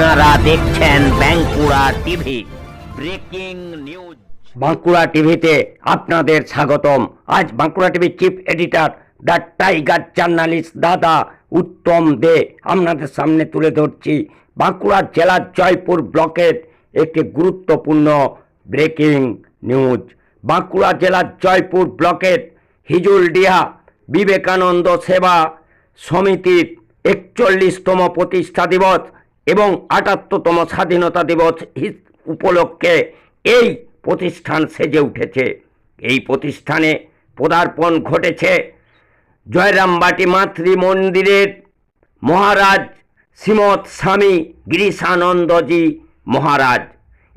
আপনারা দেখছেন Bankura TV. Breaking news. Bankura টিভিতে আপনাদের স্বাগতম। আজ বাঁকুড়া টিভির chief editor the tiger journalist দাদা উত্তম দে আপনাদের সামনে তুলে ধরছি বাঁকুড়া জেলার জয়পুর ব্লকের একটি গুরুত্বপূর্ণ ব্রেকিং নিউজ। বাঁকুড়া জেলার জয়পুর ব্লকের হিজুলডিহা বিবেকানন্দ সেবা সমিতির একচল্লিশতম প্রতিষ্ঠা দিবস এবং আটাত্তরতম স্বাধীনতা দিবস উপলক্ষে এই প্রতিষ্ঠান সেজে উঠেছে। এই প্রতিষ্ঠানে পদার্পণ ঘটেছে জয়রামবাটি মাতৃ মন্দিরের মহারাজ শ্রীমৎ স্বামী গিরিশানন্দজি মহারাজ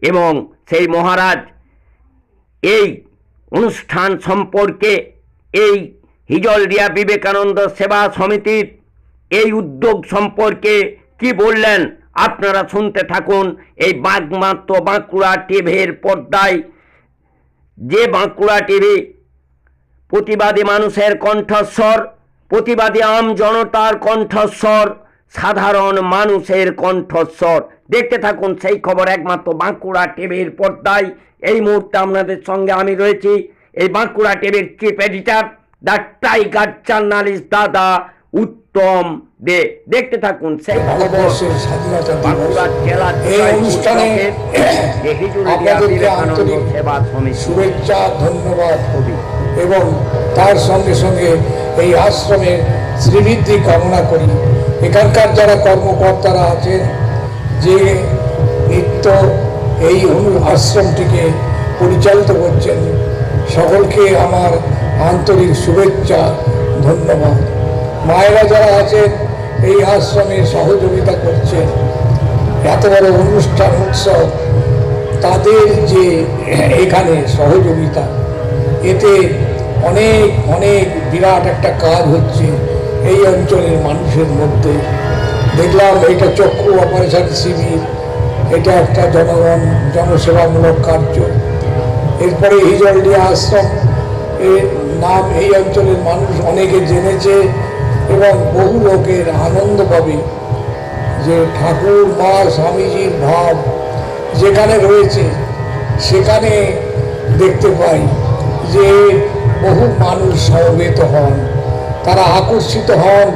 এবং সেই মহারাজ এই অনুষ্ঠান সম্পর্কে এই হিজলদিয়া বিবেকানন্দ সেবা সমিতির এই উদ্যোগ সম্পর্কে কি বললেন? আপনারা শুনতে থাকুন এই বাগমাত্র বাঁকুড়া টিভির পর্দায়। যে বাঁকুড়া টিভি প্রতিবাদী মানুষের কণ্ঠস্বর, প্রতিবাদী আম জনতার কণ্ঠস্বর, সাধারণ মানুষের কণ্ঠস্বর। দেখতে থাকুন সেই খবর একমাত্র বাঁকুড়া টিভির পর্দায়। এই মুহূর্তে আপনাদের সঙ্গে আমি রয়েছি। এই বাঁকুড়া টিভির chief editor, the tiger journalist দাদা উত্তম দে। দেখতে থাকুন সেই শুভেচ্ছা ধন্যবাদ। এবং তার সঙ্গে সঙ্গে এই আশ্রমের শ্রীবৃদ্ধি কামনা করি। এখানকার যারা কর্মকর্তারা আছেন যে নিত্য এই আশ্রমটিকে পরিচালিত করছেন সকলকে আমার আন্তরিক শুভেচ্ছা ধন্যবাদ। মায়েরা যারা আছেন, এই আশ্রমে সহযোগিতা করছেন, এত বড় অনুষ্ঠান, উৎসব, তাদের যে এখানে সহযোগিতা, এতে অনেক অনেক বিরাট একটা কাজ হচ্ছে এই অঞ্চলের মানুষের মধ্যে। দেখলাম এটা চক্ষু অপারেশন শিবির, এটা একটা জনগণ, জনসেবামূলক কার্য। এরপরে হিজলডিয়া আশ্রম, এর নাম এই অঞ্চলের মানুষ অনেকে জেনেছে। এবং বহু লোকের আনন্দ পাবে যে ঠাকুর, মা, স্বামীজির ভাব যেখানে রয়েছে, সেখানে দেখতে পাই যে বহু মানুষ সমবেত হন। তারা আকর্ষিত হন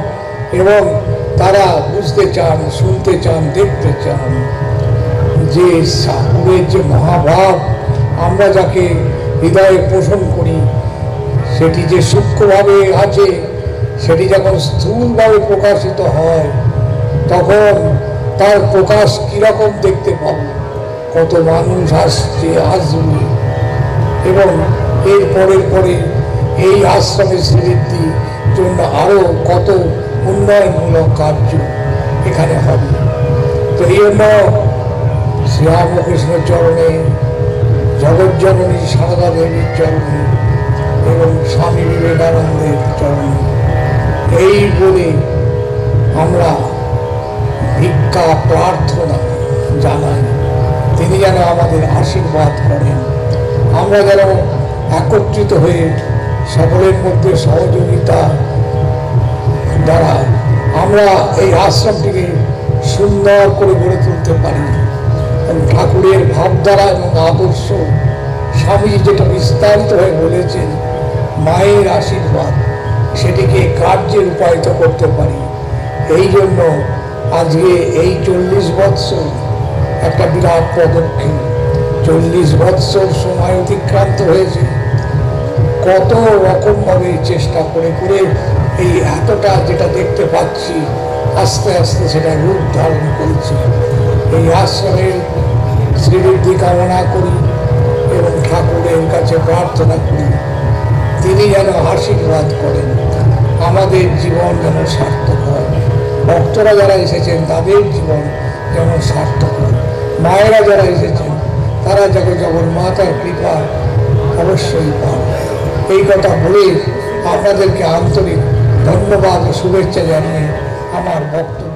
এবং তারা বুঝতে চান, শুনতে চান, দেখতে চান যে ঠাকুরের যে মহাভাব, আমরা যাকে হৃদয়ে পোষণ করি, সেটি যে সূক্ষ্মভাবে আছে সেটি যখন স্থূলভাবে প্রকাশিত হয়, তখন তার প্রকাশ কীরকম দেখতে পাবো? কত মানুষ আসছে আসবে এবং এর পরের পরে এই আশ্রমের স্মৃতির জন্য আরও কত উন্নয়নমূলক কার্য এখানে হবে। তো এই জন্য শ্রীরামকৃষ্ণ চরণে, জগজ্জননী সারদা দেবীর চরণে এবং স্বামী বিবেকানন্দের এই বলে আমরা ভিক্ষা, প্রার্থনা জানাই। তিনি যেন আমাদের আশীর্বাদ করেন। আমরা যেন একত্রিত হয়ে সকলের মধ্যে সহযোগিতা দ্বারা আমরা এই আশ্রমটিকে সুন্দর করে গড়ে তুলতে পারি। ঠাকুরের ভাবধারা এবং আদর্শ স্বামী যেটা বিস্তারিত হয়ে বলেছেন, মায়ের আশীর্বাদ। সেটিকে কার্যে রূপায়িত করতে পারি। এই জন্য আজকে এই চল্লিশ বৎসর একটা বিরাট পদক্ষেপ। চল্লিশ বৎসর সময় অতিক্রান্ত হয়েছে। কত রকমভাবে চেষ্টা করে করে এই এতটা যেটা দেখতে পাচ্ছি, আস্তে আস্তে সেটা রূপ ধারণ করেছে। এই আশ্রমের শ্রীবৃদ্ধি কামনা করি এবং ঠাকুরের কাছে প্রার্থনা করি। তিনি যেন আশীর্বাদ করেন। আমাদের জীবন যেন সার্থক হয়। ভক্তরা যারা এসেছেন, তাদের জীবন যেন সার্থক হয়। মায়েরা যারা এসেছেন, তারা যখন যখন মাতার কৃপা অবশ্যই পান। এই কথা বলে আপনাদেরকে আন্তরিক ধন্যবাদ ও শুভেচ্ছা জানিয়ে আমার বক্তব্য